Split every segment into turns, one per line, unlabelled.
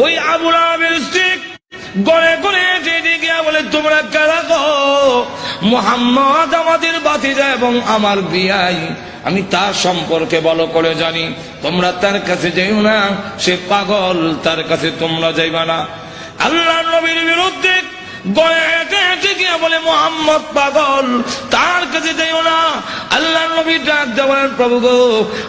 ওই আবুল আমের স্ত্রী গড়ে গড়ে যেদিকে গিয়া বলে, তোমরা কারা গো, মোহাম্মদ আমাদের বাতিজা এবং আমার বিয়াই। আমি তার সম্পর্কে বলো করে জানি। তোমরা তার কাছে যাইও না, সে পাগল, তার কাছে তোমরা যাইবা না। আল্লাহ নবীর বিরুদ্ধে বলে মোহাম্মদ পাগল। তার কাছে যাইও না। আল্লাহ নবী ডাক প্রভু গো,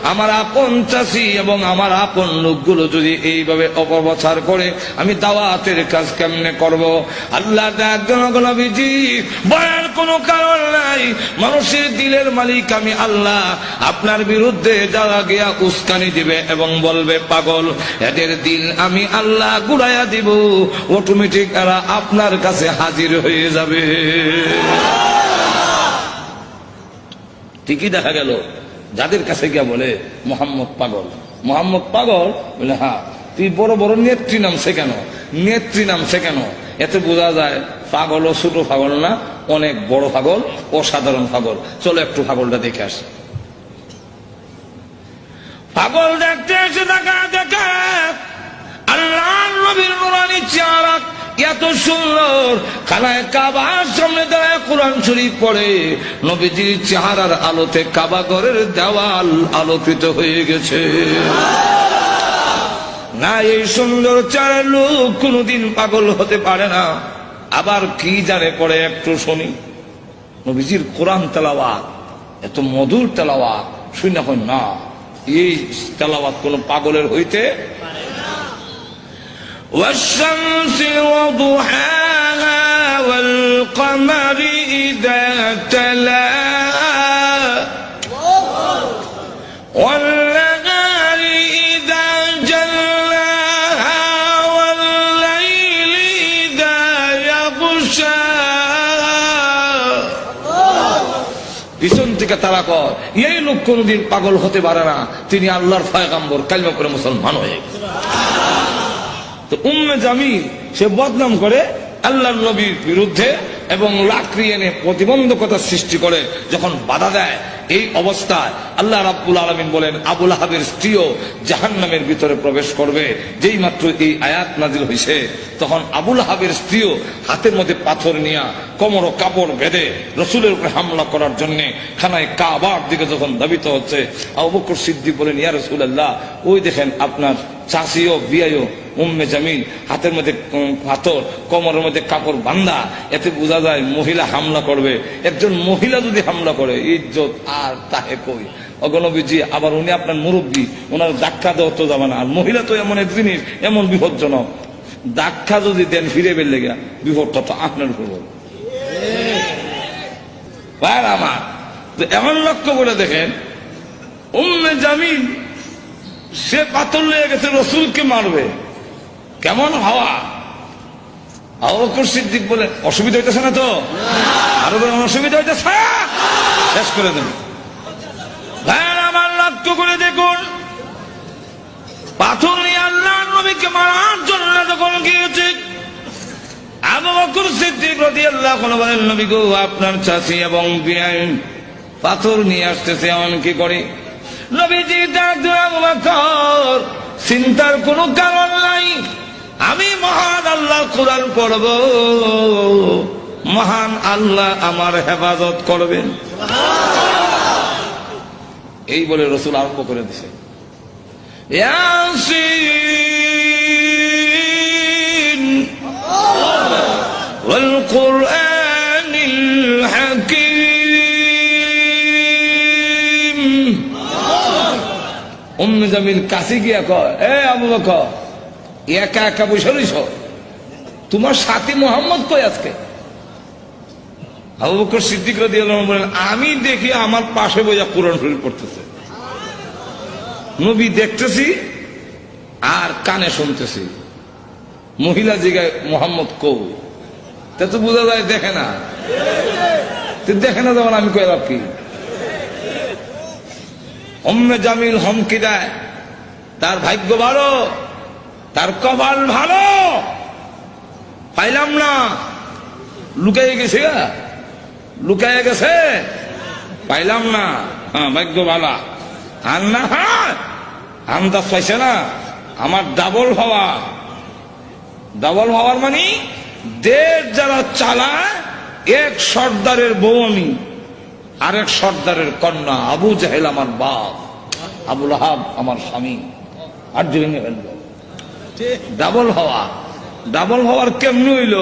আমার আপন চাষি এবং আমার আপন লোকগুলো যদি এইভাবে অপপ্রচার করে, আমি দাওয়াতের কাজ কেমনে করব? আল্লাহ ডাক নবীজি বয়ার কোনো কারণ নাই। মানুষের দিলের মালিক আমি আল্লাহ। আপনার বিরুদ্ধে যারা গিয়া উস্কানি দিবে এবং বলবে, পাগল, এদের দিল আমি আল্লাহ গুড়াইয়া দিব। অটোমেটিক এরা আপনার কাছে হাজির হয়ে যাবে। ঠিকই দেখা গেল, যাদের কাছে গিয়া বলে, মোহাম্মদ পাগল। মোহাম্মদ পাগল? বলে হ্যাঁ। তুই বড় বড় নেত্রী নামছে কেন? নেত্রী নামছে কেন? এতে বোঝা যায় পাগল ও ছোট পাগল না, অনেক বড় পাগল, অসাধারণ পাগল। চলো একটু পাগলটা দেখে আসি। পাগল দেখতে এসে দেখা দেখা। আল্লাহ নবীর নুরানি চেহারা সুন্দর খানায় কাবার সামনে দাঁড়ায় কোরআন শরীফ পড়ে। নবীজির চেহারার আলোতে কাবা ঘরের দেওয়াল আলোকিত হয়ে গেছে। না, এই সুন্দর চার লোক কোনোদিন পাগল হতে পারে না। আবার কি জানে পড়ে একটু শুনি। নবীজির কোরআন তেলাওয়াত, এত মধুর তেলাওয়াত, শুনি না, এই তেলাওয়াত কোন পাগলের হইতে والشمس وضحاها والقمر إذا تلاها والنهار إذا جلاها والليل إذا يغشاها পিছন থেকে তারা কর এই লোক কোনদিন পাগল হতে পারে না তিনি আল্লাহর ফয়গাম্বর কালমা করে মুসলমান হয়ে গেছে। তো উম্মে জামিল সে বদনাম করে আল্লাহ নবীর বিরুদ্ধে এবং লাকড়ি এনে প্রতিবন্ধকতা সৃষ্টি করে যখন বাধা দেয়। এই অবস্থায় আল্লাহ রাব্বুল আলমিন বলেন, আবুল আহাবের স্ত্রীও জাহান নামের ভিতরে প্রবেশ করবে। যেই মাত্র এই আয়াত নাজিল হয়েছে তখন আবুল আহাবের স্ত্রীও হাতের মধ্যে পাথর নিয়া কোমর কাপড় বেঁধে রসুলের উপরে হামলা করার জন্য খানায় কাবার দিকে যখন দাবিত হচ্ছে, আবু বকর সিদ্দিক বলেন, ইয়া রসুল আল্লাহ ওই দেখেন আপনার চাষিও বিয়াইও উম্মে জামিল হাতের মধ্যে পাথর, কোমরের মধ্যে কাপড় বান্ধা, এতে বোঝা যায় মহিলা হামলা করবে। একজন মহিলা যদি হামলা করে, ইজ্জত তাহে কই? অগণবীজি আবার উনি আপনার মুরব্বী ওনার ধাক্কা দেওয়া তো যাবে না। আর মহিলা তো এমন এক জিনিস, এমন বিপজ্জনক। ধাক্কা যদি দেন ফিরে বেরলে গা বিপদটা তো আপনার উপর। ভাইয়ের আমার এমন লক্ষ্য করে দেখেন, উম্মে জামিল, সে পাথর লেগে গেছে, রসুলকে মারবে। কেমন হাওয়া? আবকর সিদ্দিক বলে, অসুবিধা হইতেছে না তো? আরও অসুবিধা হইতেছে? শেষ করে দেন পাথর নিয়ে আল্লাহ নবীকে মারার জন্য যখন গিয়েছে, আবু বকর সিদ্দিক রাদিয়াল্লাহু আনহু বলেন, নবী গো, আপনার চাচি এবং বিয়াই পাথর নিয়ে আসতেছে, এমন কি করে? নবীজি আবু বকর, চিন্তার কোনো কারণ নাই, আমি মহান আল্লাহ কোরআন পড়ব, মহান আল্লাহ আমার হেফাজত করবেন। এই বলে রসুল আরম্ভ করে দিছে। ইয়াসিন والقرآن الحكيم উম জামিল কাছে গিয়া কয় এ আবু বকর একা একা বসে রইছ তোমার সাথী মোহাম্মদ কই আজকে আবু বকর সিদ্দিক রাদিয়াল্লাহু আনহু বলেন আমি দেখি আমার পাশে বইয়া কোরআন শরীফ পড়তেছে নবী দেখতেছি আর কানে শুনতেছি। মহিলা জিগায়, মোহাম্মদ কৌ তা তো বোঝা যায় দেখে না। দেখে না যেমন আমি কইলাম কি? অম্মে জামিল হমকি দেয়। তার ভাগ্য ভালো, তার কপাল ভালো। পাইলাম না। লুকাইয়ে গেছে লুকাইয়ে গেছে। পাইলাম না। হ্যাঁ ভাগ্য ভালা। আর না আন্দাজ পাইছে না, আমার ডাবল হওয়া। ডাবল হওয়ার মানে দেশ যারা চালায়, এক সর্দারের বউ আমি, আরেক সর্দারের কন্যা, আবু জাহেল আমার বাপ আবুল হাব আমার স্বামী। আর ভেঙে ডাবল হওয়া। ডাবল হওয়ার কেমনি হইল?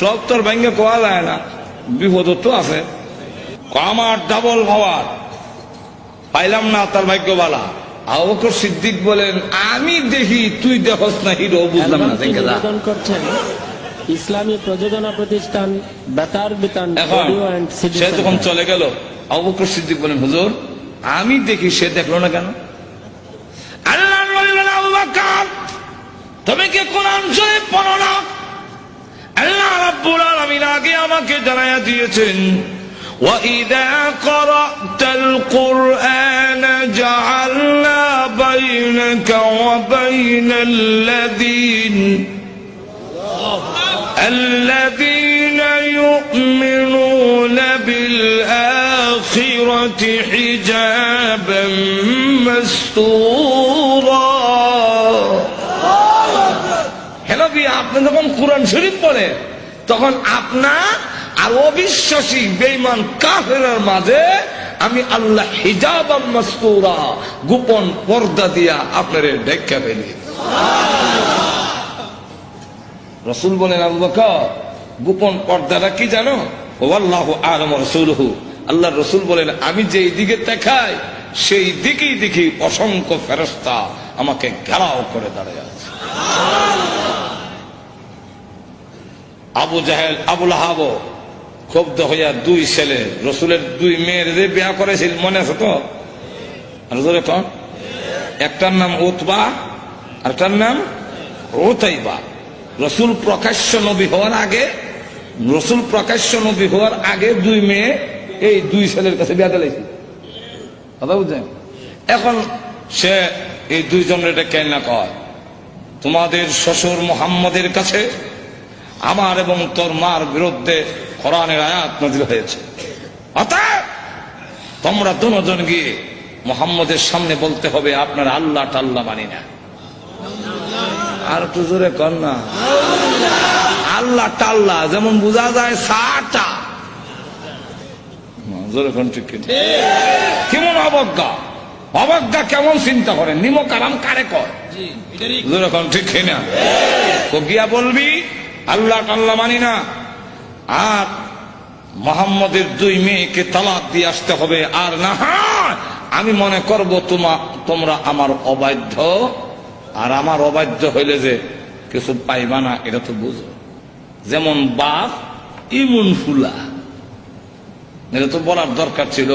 সব তোর ভেঙে কোয়া যায় না বিপদ তো আছে। আমার ডাবল হওয়ার। পাইলাম না তার ভাগ্যবালা। আবকর সিদ্দিক বলেন আমি দেখি তুই দেখস না হিরো বুঝলাম না দেখে
করছেন ইসলামী প্রযোজনা প্রতিষ্ঠান বেতার বিতান
সে যখন চলে গেল আবকর সিদ্দিক বলেন হুজুর আমি দেখি সে দেখল না কেন? আল্লাহ তুমি কি কোরআন শরীফ পড়ো না? আল্লাহ রাব্বুল আলামিন আগে আমাকে জানাইয়া দিয়েছেন وَإِذَا قَرَأْتَ الْقُرْآنَ جَعَلْنَا بَيْنَكَ وَبَيْنَ الَّذِينَ الذين يؤمنون بالآخرة حجابا مستورا হ্যালো বিয়া আপনি যখন কোরআন শরীফ পড়ে তখন আপনার আর অবিশ্বাসী বেইমান কাফেরের মাঝে আমি আল্লাহ হিজাব মাস্তুরা গোপন পর্দা দিয়া আপনার ডেকা ফেলি। রসুল বলেন আবু বকর গোপন পর্দাটা কি জানো? ও আল্লাহ আলম রসুলহু। আল্লাহ রসুল বলেন আমি যেই দিকে দেখাই সেই দিকেই দেখি অসংখ্য ফেরস্তা আমাকে ঘেরাও করে দাঁড়িয়ে আছে। আবু জাহেল আবুল আহাব ক্ষুব্ধ হইয়া দুই ছেলে, রসুলের দুই মেয়ের যে বিয়া করেছিল মনে আছে তো? কন। একটার নাম উতবা আরটার নাম ওতাইবা রসুল প্রকাশ্য নবী হওয়ার আগে, রসুল প্রকাশ্য নবী হওয়ার আগে দুই মেয়ে এই দুই ছেলের কাছে বিয়া দিলাইছে। কথা বুঝছেন? এখন সে এই দুইজনের কেন না কয়? তোমাদের শ্বশুর মোহাম্মদের কাছে, আমার এবং তোর মার বিরুদ্ধে কোরআনের আয়াত নাজিল হয়েছে। অতএব তোমরা দুজন গিয়ে মোহাম্মদের সামনে বলতে হবে আপনার আল্লাহ টাল্লাহ মানি না। আর একটু জোরে কর না। আল্লাহ টাল্লা যেমন বোঝা যায় সাটা। না, জোরে কোন ঠিক কেমন অবজ্ঞা? অবজ্ঞা কেমন চিন্তা করে নিমক আরাম কারে কর জোরে কোন ঠিক কিনা? তো গিয়া বলবি আল্লাহ টাল্লা মানি না। আর মোহাম্মদের দুই মেয়েকে তালাক দিয়ে আসতে হবে আর না আমি মনে করব তোমা তোমরা আমার অবাধ্য। আর আমার অবাধ্য হইলে যে কিছু পাইবা না, এটা তো বুঝো। যেমন বাপ, ইমুন ফুলা। এটা তো বলার দরকার ছিল।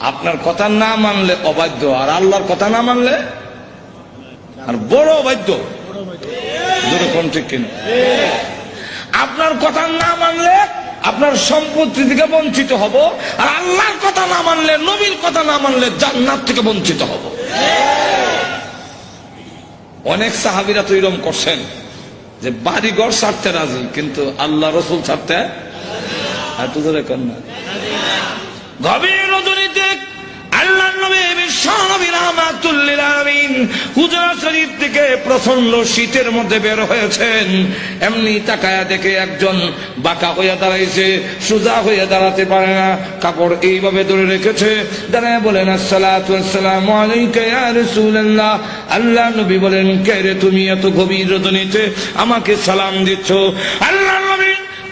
আপনার কথা না মানলে অবাধ্য, আর আল্লাহর কথা না মানলে আর বড় অবাধ্য। দুটো কোন ঠিক কিনা? আপনার কথা না মানলে আপনার সম্পত্তি থেকে বঞ্চিত হব, আর আল্লাহর কথা না মানলে, নবীর কথা না মানলে জান্নাত থেকে বঞ্চিত হব। অনেক সাহাবিরা তো এরকম করছেন যে বাড়ি ঘর ছাড়তে রাজি, কিন্তু আল্লাহ রসুল ছাড়তে আর তো ধরে না। গভীর আল্লাহ নবী প্রচণ্ড শীতের মধ্যে বের হয়েছেন। এমনি তাকায়া দেখে একজন বাঁকা হইয়া দাঁড়াইছে, সোজা হইয়া দাঁড়াতে পারে না, কাপড় এইভাবে ধরে রেখেছে। দাঁড়ায় বলেন আসসালামু আল্লাহ নবী বলেন, কে রে তুমি এত গভীর রজনীতে আমাকে সালাম দিচ্ছ? আল্লাহ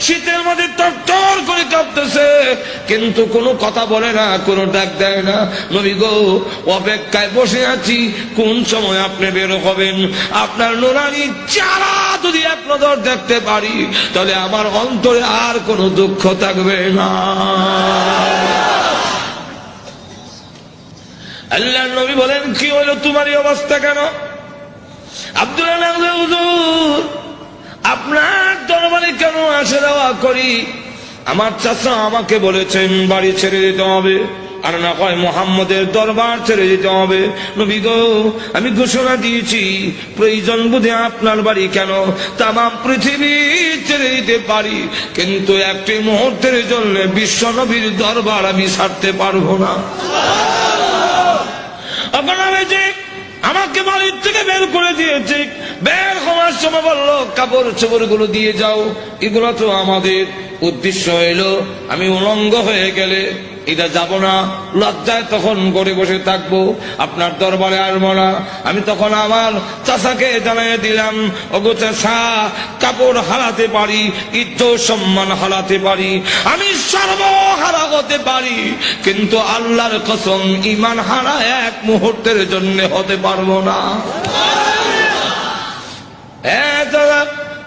শীতের মধ্যে টর করে কাঁপতেছে। কিন্তু কোনো কথা বলে না, কোনো ডাক দেয় না। নবী গো, অপেক্ষায় বসে আছি, কোন সময় আপনি বের হবেন? আপনার নোরানি চারা যদি এক নজর দেখতে পারি, তাহলে আমার অন্তরে আর কোনো দুঃখ থাকবে না। আল্লাহ নবী বলেন, কি হলো? তোমার এই অবস্থা কেন? আব্দুল্লাহ হুজুর আপনার দরবারে কেন আসে দেওয়া করি? আমার চাচা আমাকে বলেছেন, বাড়ি ছেড়ে দিতে হবে। আর না কয় মোহাম্মদের দরবার ছেড়ে দিতে হবে। নবী গো, আমি ঘোষণা দিয়েছি, প্রয়োজন বুঝে আপনার বাড়ি কেন? তাম পৃথিবী ছেড়ে দিতে পারি। কিন্তু একটি মুহূর্তের জন্য বিশ্ব নবীর দরবার আমি ছাড়তে পারব না। আপনার আমাকে বাড়ির থেকে বের করে দিয়েছে বের হওয়ার সময় বলল, কাপড় চোপড়গুলো দিয়ে যাও। এগুলো তো আমাদের উদ্দেশ্য হইল আমি উলঙ্গ হয়ে গেলে এটা যাব না। লজ্জায় তখন করে বসে থাকব আপনার দরবারে আসব না আমি তখন আমার চাষাকে জানাই দিলাম, ওগো চাষা কাপড় হারাতে পারি, ইজ্জত সম্মান হারাতে পারি, আমি সর্বহারা হতে পারি। কিন্তু আল্লাহর কসম ইমান হারা এক মুহূর্তের জন্য হতে পারব না।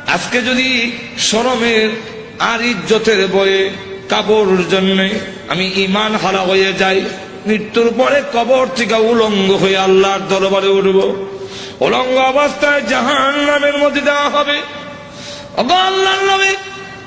আজকে যদি সরমের আর ইজ্জতের বয়ে কাপড় জন্যে আমি ইমান হারা হয়ে যাই, মৃত্যুর পরে কবর থেকে উলঙ্গ হয়ে আল্লাহর দরবারে উঠব। উলঙ্গ অবস্থায় জাহান নামের মধ্যে দেওয়া হবে। আল্লাহর নবী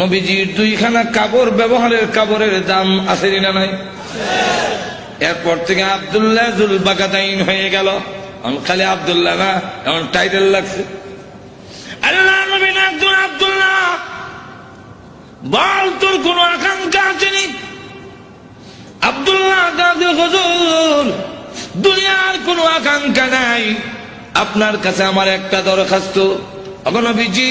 নবীজির দুইখানা কাপড় ব্যবহারের কাপড়ের দাম আছে না নাই? এরপর থেকে আবদুল্লাহ জুল বাগাদাইন হয়ে গেল। এখন খালি আবদুল্লাহ না এমন টাইটেল লাগছে। আবদুল্লাহ, বল তোর কোন আকাঙ্ক্ষা আছে নি? আবদুল্লাহ দাদু হজুর, দুনিয়ার কোনো আকাঙ্ক্ষা নাই। আপনার কাছে আমার একটা দরখাস্ত। অগনবীজি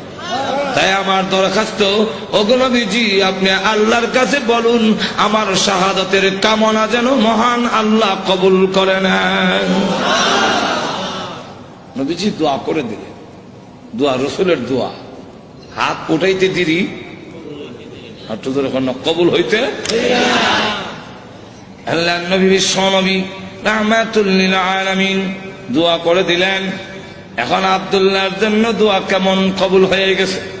তাই আমার দরখাস্ত অগনবীজি আপনি আল্লাহর কাছে বলুন, আমার শাহাদতের কামনা যেন মহান আল্লাহ কবুল করে নেন। নবীজি দোয়া করে দিলেন। দোয়া, রসুলের দোয়া। হাত উঠাইতে ধরে কবুল হইতে দোয়া করে দিলেন। এখন আব্দুল্লাহর জন্য দোয়া কেমন কবুল হয়ে গেছে?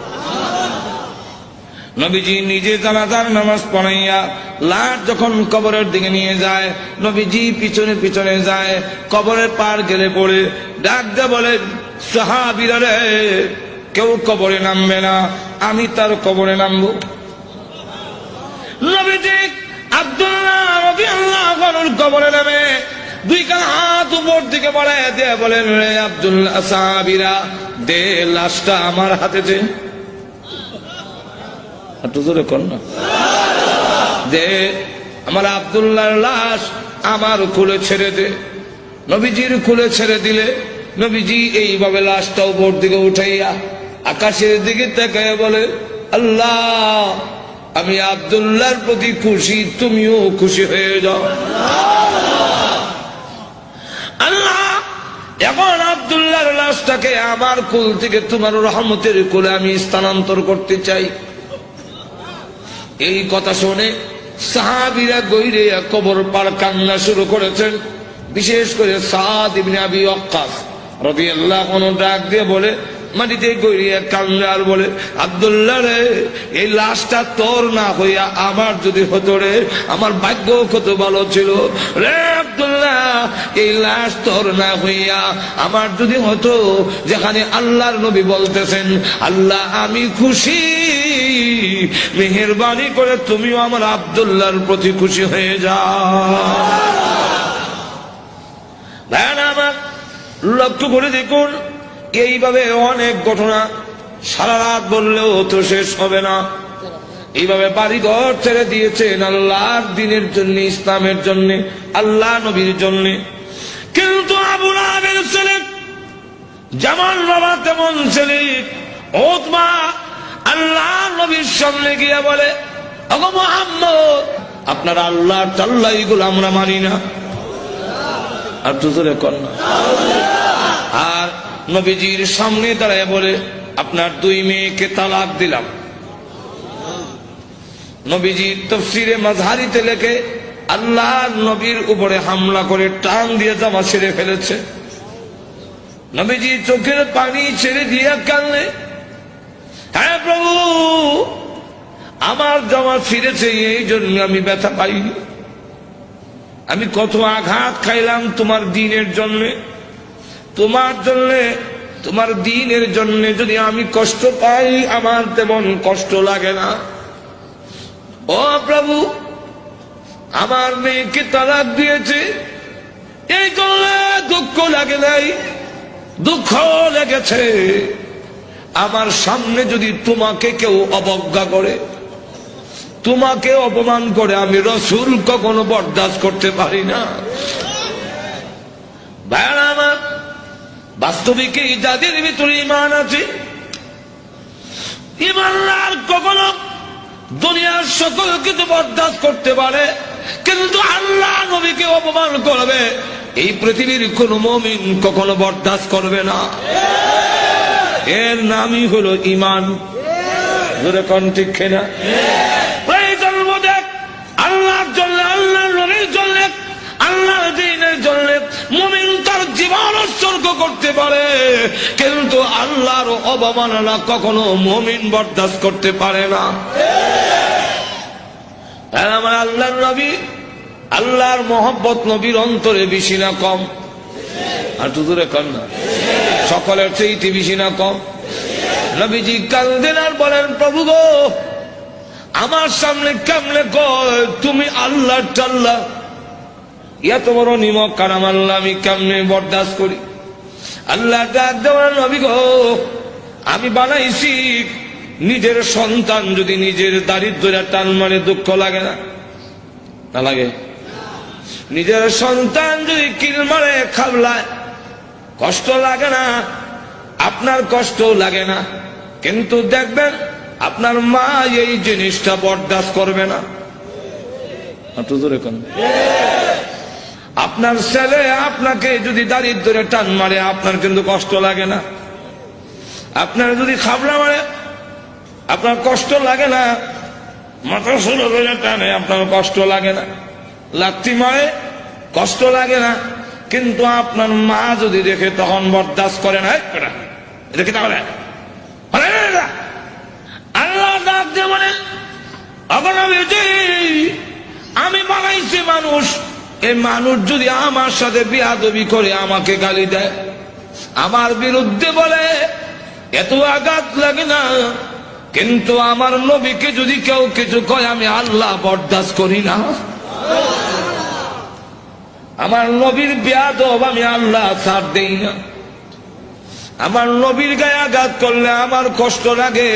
নবীজি নিজে জানাজার নামাজ পড়াইয়া লাশ যখন কবরের দিকে নিয়ে যায়, নবীজি পিছনে পিছনে যায়, কবরের পার গেলে পড়ে, ডাক দে বলে, সাহাবিরা রে, কেউ কবরে নামবে না, আমি তার কবরে নামবো। নবীজি আব্দুল্লাহ কবরে নামে, দুই কান হাত উপর দিকে বাড়ায় দিয়ে বলেন, রে আব্দুল্লাহ সাহাবিরা, দে লাশটা আমার হাতে দে। জোরে কর না। দে, আমার আব্দুল্লাহর লাশ আমার কুলে ছেড়ে দে। নবীজির কুলে ছেড়ে দিলে নবীজি এইভাবে লাশটা উপর দিকে উঠাইয়া আকাশের দিকে তাকায় বলে, আল্লাহ, আমি আব্দুল্লাহর প্রতি খুশি, তুমিও খুশি হয়ে যাও। আল্লাহ, এখন আব্দুল্লাহর লাশটাকে আমার কুল থেকে তোমার রহমতের কুলে আমি স্থানান্তর করতে চাই। এই কথা শুনে সাহাবিরা গৈরে কবর পার কান্না শুরু করেছেন। বিশেষ করে সাদ ইবনে আবি ওয়াক্কাস রাদিয়াল্লাহু আনহু ডাক দিয়ে বলে মাটিতে গড়িয়ে কান্দে আর বলে, আব্দুল্লাহ রে, এই লাশটা তোর না হইয়া আমার যদি হতো রে, আমার ভাগ্য কত ভালো ছিল? রে আবদুল্লাহ, এই লাশ তোর না হইয়া আমার যদি হতো, যেখানে আল্লাহর নবী বলতেছেন, আল্লাহ আমি খুশি। মেহরবানি করে তুমিও আমার আব্দুল্লাহর প্রতি খুশি হয়ে যাও। ভাইয়ান আমার লক্ষ্য করে দেখুন এইভাবে অনেক ঘটনা সারা রাত বললেও তো শেষ হবে না। এইভাবে বাড়িঘর ছেড়ে দিয়েছেন আল্লাহর দিনের জন্য, ইসলামের জন্য, আল্লাহ নবীর জন্য। কিন্তু আবু আবের ছেলে যেমন বাবা তেমন ছেলে, ওতমা আল্লাহ নবীর সামনে গিয়ে বলে মোহাম্মদ, আপনার আল্লাহর চাল্লা এগুলো আমরা মানি না। আর দুজরে কন্যা। আর নবীজির সামনে দাঁড়ায় বলে, আপনার দুই মেয়েকে তালাক দিলাম। নবীজির তফসিরে মাঝারিতে লেখে আল্লাহ নবীর উপরে হামলা করে টান দিয়ে জামা ছেড়ে ফেলেছে। নবীজি চোখের পানি ছেড়ে দিয়ে কানলে হ্যাঁ প্রভু, আমার জামা ছিঁড়েছে, এই জন্য আমি ব্যথা পাইনি। আমি কত আঘাত খাইলাম তোমার দিনের জন্য। তোমার জন্য, তোমার দিনের জন্য যদি আমি কষ্ট পাই, আমার তেমন কষ্ট লাগে না। ও প্রভু, আমার মেয়েকে তালাক দিয়েছে। এই করলে দুঃখ লাগে নাই, দুঃখ লেগেছে। আমার সামনে যদি তোমাকে কেউ অবজ্ঞা করে, তোমাকে অপমান করে, আমি রসুল কখনো বরদাস্ত করতে পারি না। বাস্তবিক যাদের ভিতরে ইমান আছে। ইমানদার কখনো দুনিয়ার সকল কিছু বরদাস্ত করতে পারে, কিন্তু আল্লাহ নবীকে অপমান করবে। এই পৃথিবীর কোন মমিন কখনো বরদাস্ত করবে না। এর নামই হলো ইমান ধরে কোন ঠিক না পারে, কিন্তু আল্লাহর অবমাননা কখনো মুমিন বরদাস্ত করতে পারে না। আমার আল্লাহর নবী, আল্লাহর মোহব্বত নবীর অন্তরে বেশি না কম। আর তো দূরে কম না। সকলের চেয়েতে বেশি না কম। নবীজি কান্দেন আর বলেন, প্রভু গো, আমার সামনে কেমনে কয়? তুমি আল্লাহ টাল্লাহ। এত বড় নিমক কারাম আল্লাহ আমি কেমনে বরদাস্ত করি? আল্লাহ আমি বানাইছি নিজের সন্তান, যদি নিজের দারিদ্র টান মানে দুঃখ লাগে না না লাগে। নিজের সন্তান যদি কিল মারে, খাবলায়, কষ্ট লাগে না, আপনার কষ্ট লাগে না। কিন্তু দেখবেন, আপনার মা এই জিনিসটা বরদাস্ত করবে না। একটু জোরে কোন। আপনার ছেলে আপনাকে যদি দারিদ্রে টান মারে, আপনার কিন্তু কষ্ট লাগে না। আপনার যদি খাবলা মারে, আপনার কষ্ট লাগে না। মাথা শুরু করে টানে, আপনার কষ্ট লাগে না। লাত্তি মারে, কষ্ট লাগে না। কিন্তু আপনার মা যদি দেখে, তখন বরদাস্ত করে না। দেখে তাহলে? আল্লাহ আমি বানাইছি মানুষ এই মানুষ যদি আমার সাথে বিয়াদবি করে আমাকে গালি দেয়, আমার বিরুদ্ধে বলে, এত আঘাত লাগে না। কিন্তু আমার নবীকে যদি কেউ কিছু কয়, আমি আল্লাহ বরদাস্ত করি না। আমার নবীর বেয়াদব আমি আল্লাহ ছাড় দেই না। আমার নবীর গায়ে আঘাত করলে আমার কষ্ট লাগে।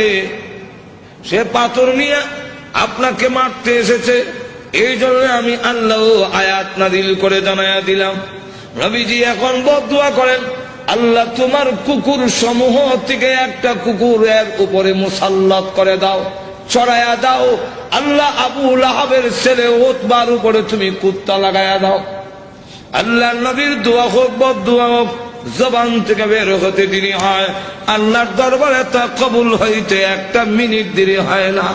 সে পাথর নিয়ে আপনাকে মারতে এসেছে। এই জন্য আমি আল্লাহ আয়াত নাদিল করে জানাইয়া দিলাম। নবীজি এখন বদুয়া করেন, আল্লাহ তোমার কুকুর সমূহ থেকে একটা কুকুর এর উপরে মুসাল্লাত করে দাও চড়াইয়া দাও। আল্লাহ আবু লাহাবের ছেলে ওতবার উপরে তুমি কুত্তা লাগাইয়া দাও। আল্লাহ নবীর দোয়া হোক, বদুয়া হোক, জবান থেকে বের হতে দেরি হয়। আল্লাহর দরবারে তা কবুল হইতে একটা মিনিট দেরি হয় না।